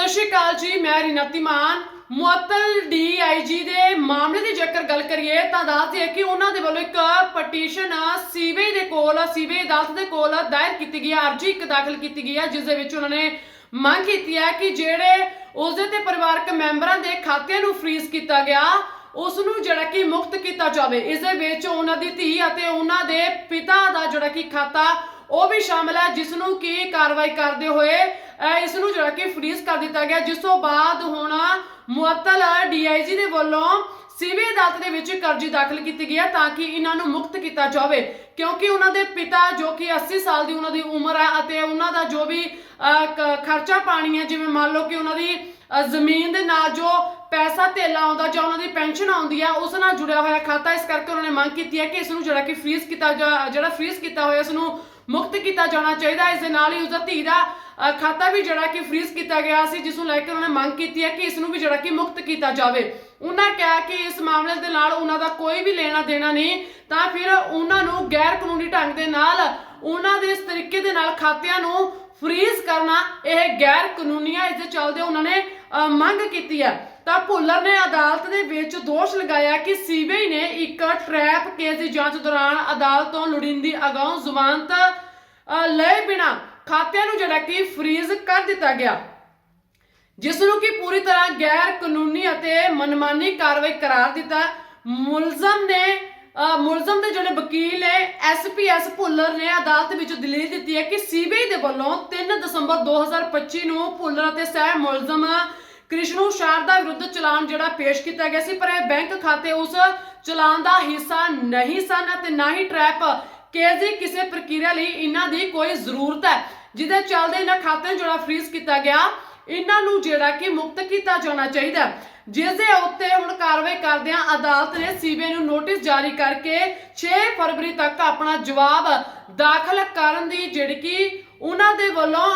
ਸਤਿ ਸ਼੍ਰੀ ਅਕਾਲ ਜੀ, ਮੈਂ ਰਿਨਤੀ ਮਾਨ ਮੁਅੱਤਲ ਡੀਆਈਜੀ ਦੇ ਮਾਮਲੇ ਦੀ ਜੇਕਰ ਗੱਲ ਕਰੀਏ ਤਾਂ ਦੱਸ ਕਿ ਉਹਨਾਂ ਦੇ ਵੱਲੋਂ ਇੱਕ ਪਟੀਸ਼ਨ ਸੀਬੀਆਈ ਦੇ ਕੋਲ, ਸੀਬੀਆਈ ਅਦਾਲਤ ਦੇ ਕੋਲ ਦਾਇਰ ਕੀਤੀ ਗਈ ਅਰਜੀ ਇੱਕ ਦਾਖਲ ਕੀਤੀ ਗਈ ਹੈ, ਜਿਸ ਦੇ ਵਿੱਚ ਉਹਨਾਂ ਨੇ ਮੰਗ ਕੀਤੀ ਹੈ ਕਿ ਜਿਹੜੇ ਉਸਦੇ ਤੇ ਪਰਿਵਾਰਕ ਮੈਂਬਰਾਂ ਦੇ ਖਾਤਿਆਂ ਨੂੰ ਫ੍ਰੀਜ਼ ਕੀਤਾ ਗਿਆ, ਉਸ ਨੂੰ ਜਿਹੜਾ ਕਿ ਮੁਕਤ ਕੀਤਾ ਜਾਵੇ। ਇਸ ਦੇ ਵਿੱਚ ਉਹਨਾਂ ਦੀ ਧੀ ਅਤੇ ਉਹਨਾਂ ਦੇ ਪਿਤਾ ਦਾ ਜਿਹੜਾ ਕਿ ਖਾਤਾ, ਉਹ ਵੀ ਸ਼ਾਮਲ ਹੈ, ਜਿਸ ਨੂੰ ਕੀ ਕਾਰਵਾਈ ਕਰਦੇ ਹੋਏ ਇਸ ਨੂੰ ਜਿਹੜਾ ਕਿ ਫ੍ਰੀਜ਼ ਕਰ ਦਿੱਤਾ ਗਿਆ। ਜਿਸ ਤੋਂ ਬਾਅਦ ਹੁਣ ਮੁਅੱਤਲ ਡੀਆਈਜੀ ਦੇ ਵੱਲੋਂ ਸੀਬੀ ਅਦਾਲਤ ਦੇ ਵਿੱਚ ਕਰਜ਼ੀ ਦਾਖਲ ਕੀਤੀ ਗਈ ਹੈ ਤਾਂ ਕਿ ਇਹਨਾਂ ਨੂੰ ਮੁਕਤ ਕੀਤਾ ਜਾਵੇ। ਕਿਉਂਕਿ ਉਹਨਾਂ ਦੇ ਪਿਤਾ ਜੋ ਕਿ 80 ਸਾਲ ਦੀ ਉਹਨਾਂ ਦੀ ਉਮਰ ਹੈ ਅਤੇ ਉਹਨਾਂ ਦਾ ਜੋ ਵੀ ਖਰਚਾ ਪਾਣੀ ਹੈ ਜਿਵੇਂ ਮੰਨ ਲਓ ਕਿ ਉਹਨਾਂ ਦੀ ਜ਼ਮੀਨ ਦੇ ਨਾਲ ਜੋ ਪੈਸਾ ਧੇਲਾ ਆਉਂਦਾ ਜਾਂ ਉਹਨਾਂ ਦੀ ਪੈਨਸ਼ਨ ਆਉਂਦੀ ਆ, ਉਸ ਨਾਲ ਜੁੜਿਆ ਹੋਇਆ ਖਾਤਾ ਇਸ ਕਰਕੇ ਉਹਨਾਂ ਨੇ ਮੰਗ ਕੀਤੀ ਹੈ ਕਿ ਇਸ ਨੂੰ ਜਿਹੜਾ ਕਿ ਫ੍ਰੀਜ਼ ਕੀਤਾ ਜਾ- ਜਿਹੜਾ ਫ੍ਰੀਜ਼ ਕੀਤਾ ਹੋਇਆ, ਇਸ ਨੂੰ ਮੁਕਤ ਕੀਤਾ ਜਾਣਾ ਚਾਹੀਦਾ, ਇਸ ਦੇ ਨਾਲ ਹੀ ਉਸ ਦਾ ਧੀ ਦਾ ਖਾਤਾ ਵੀ ਜਿਹੜਾ ਕਿ ਫ੍ਰੀਜ਼ ਕੀਤਾ ਗਿਆ ਸੀ, ਜਿਸ ਨੂੰ ਲੈ ਕੇ ਉਹਨਾਂ ਨੇ ਮੰਗ ਕੀਤੀ ਹੈ ਕਿ ਇਸ ਨੂੰ ਵੀ ਜਿਹੜਾ ਕਿ ਮੁਕਤ ਕੀਤਾ ਜਾਵੇ। ਉਹਨਾਂ ਕਿਹਾ ਕਿ ਇਸ ਮਾਮਲੇ ਦੇ ਨਾਲ ਉਹਨਾਂ ਦਾ ਕੋਈ ਵੀ ਲੈਣਾ ਦੇਣਾ ਨਹੀਂ, ਤਾਂ ਫਿਰ ਉਹਨਾਂ ਨੂੰ ਗੈਰ ਕਾਨੂੰਨੀ ਢੰਗ ਦੇ ਨਾਲ ਉਹਨਾਂ ਦੇ ਇਸ ਤਰੀਕੇ ਦੇ ਨਾਲ ਖਾਤਿਆਂ ਨੂੰ ਫ੍ਰੀਜ਼ ਕਰਨਾ, ਇਹ ਗੈਰ ਕਾਨੂੰਨੀ ਹੈ ਇਸ ਦੇ ਚੱਲਦੇ ਉਹਨਾਂ ਨੇ ਮੰਗ ਕੀਤੀ ਹੈ। ਤਾਂ ਭੁੱਲਰ ਨੇ ਅਦਾਲਤ ਦੇ ਵਿੱਚ ਦੋਸ਼ ਲਗਾਇਆ ਕਿ ਸੀਬੀਆਈ ਨੇ ਇੱਕ ਟਰੈਪ ਕੇਸ ਦੀ ਜਾਂਚ ਦੌਰਾਨ ਅਦਾਲਤ ਤੋਂ ਲੋੜੀਂਦੀ ਅਗਾਉਂ ਜ਼ਮਾਨਤ ਲਏ ਬਿਨਾ ਖਾਤਿਆਂ ਨੂੰ ਜਿਹੜਾ ਕਿ ਫ੍ਰੀਜ਼ ਕਰ ਦਿੱਤਾ ਗਿਆ। ਜਿਸ ਨੂੰ ਕਿ ਪੂਰੀ ਤਰ੍ਹਾਂ ਗੈਰ ਕਾਨੂੰਨੀ ਅਤੇ ਮਨਮਾਨੀ ਕਾਰਵਾਈ ਕਰਾਰ ਦਿੱਤਾ। ਮੁਲਜ਼ਮ ਨੇ ਮੁਲਜ਼ਮ ਦੇ ਜਿਹੜੇ ਵਕੀਲ ਨੇ ਐਸਪੀਐਸ ਭੁੱਲਰ ਨੇ ਅਦਾਲਤ ਵਿੱਚ ਦਲੀਲ ਦਿੱਤੀ ਹੈ ਕਿ ਸੀਬੀਆਈ ਦੇ ਵੱਲੋਂ 3 ਦਸੰਬਰ 2025 ਨੂੰ ਭੁੱਲਰ ਅਤੇ ਸਹਿ ਮੁਲਜ਼ਮ ਕ੍ਰਿਸ਼ਨੂ ਸ਼ਾਰਦਾ ਵਿਰੁੱਧ ਚਲਾਨ ਜਿਹੜਾ ਪੇਸ਼ ਕੀਤਾ ਗਿਆ ਸੀ, ਪਰ ਇਹ ਬੈਂਕ ਖਾਤੇ ਉਸ ਚਲਾਨ ਦਾ ਹਿੱਸਾ ਨਹੀਂ ਸਨ ਅਤੇ ਨਾ ਹੀ ਟਰੈਪ ਕੇਸ ਦੀ ਕਿਸੇ ਪ੍ਰਕਿਰਿਆ ਲਈ ਇਹਨਾਂ ਦੀ ਕੋਈ ਜ਼ਰੂਰਤ ਹੈ? ਜਿਹਦੇ ਚੱਲਦੇ ਇਹਨਾਂ ਖਾਤਿਆਂ ਨੂੰ ਜਿਹੜਾ ਫ੍ਰੀਜ਼ ਕੀਤਾ ਗਿਆ, ਇਹਨਾਂ ਨੂੰ ਜਿਹੜਾ ਕਿ ਮੁਕਤ ਕੀਤਾ ਜਾਣਾ ਚਾਹੀਦਾ ਜਿਸ ਦੇ ਉੱਤੇ ਹੁਣ ਕਾਰਵਾਈ ਕਰਦਿਆਂ ਅਦਾਲਤ ਨੇ ਸੀਬੀਆਈ ਨੂੰ ਨੋਟਿਸ ਜਾਰੀ ਕਰਕੇ 6 ਫਰਵਰੀ ਤੱਕ ਆਪਣਾ ਜਵਾਬ ਦਾਖਲ ਕਰਨ ਦੀ ਜਿਹੜੀ ਕਿ ਉਹਨਾਂ ਦੇ ਵੱਲੋਂ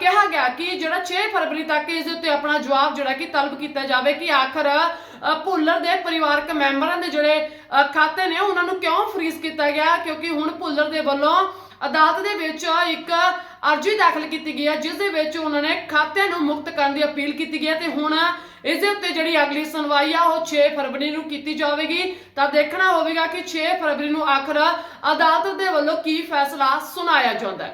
ਕਿਹਾ ਗਿਆ ਕਿ ਜਿਹੜਾ 6 ਫਰਵਰੀ ਤੱਕ ਇਸ ਉੱਤੇ ਆਪਣਾ ਜਵਾਬ ਜਿਹੜਾ ਕਿ ਤਲਬ ਕੀਤਾ ਜਾਵੇ ਕਿ ਆਖਰ ਭੁੱਲਰ ਦੇ ਪਰਿਵਾਰਕ ਮੈਂਬਰਾਂ ਦੇ ਜਿਹੜੇ ਖਾਤੇ ਨੇ ਉਹਨਾਂ ਨੂੰ ਕਿਉਂ ਫ੍ਰੀਜ਼ ਕੀਤਾ ਗਿਆ? ਕਿਉਂਕਿ ਹੁਣ ਭੁੱਲਰ ਦੇ ਵੱਲੋਂ ਅਦਾਲਤ ਦੇ ਵਿੱਚ ਇੱਕ ਅਰਜੀ ਦਾਖਲ ਕੀਤੀ ਗਈ ਹੈ, ਜਿਸ ਦੇ ਵਿੱਚ ਉਹਨਾਂ ਨੇ ਖਾਤਿਆਂ ਨੂੰ ਮੁਕਤ ਕਰਨ ਦੀ ਅਪੀਲ ਕੀਤੀ ਗਈ ਹੈ ਤੇ ਹੁਣ ਇਸ ਦੇ ਉੱਤੇ ਜਿਹੜੀ ਅਗਲੀ ਸੁਣਵਾਈ ਆ, ਉਹ 6 ਫਰਵਰੀ ਨੂੰ ਕੀਤੀ ਜਾਵੇਗੀ। ਤਾਂ ਦੇਖਣਾ ਹੋਵੇਗਾ ਕਿ 6 ਫਰਵਰੀ ਨੂੰ ਆਖਰ ਅਦਾਲਤ ਦੇ ਵੱਲੋਂ ਕੀ ਫੈਸਲਾ ਸੁਣਾਇਆ ਜਾਂਦਾ ਹੈ।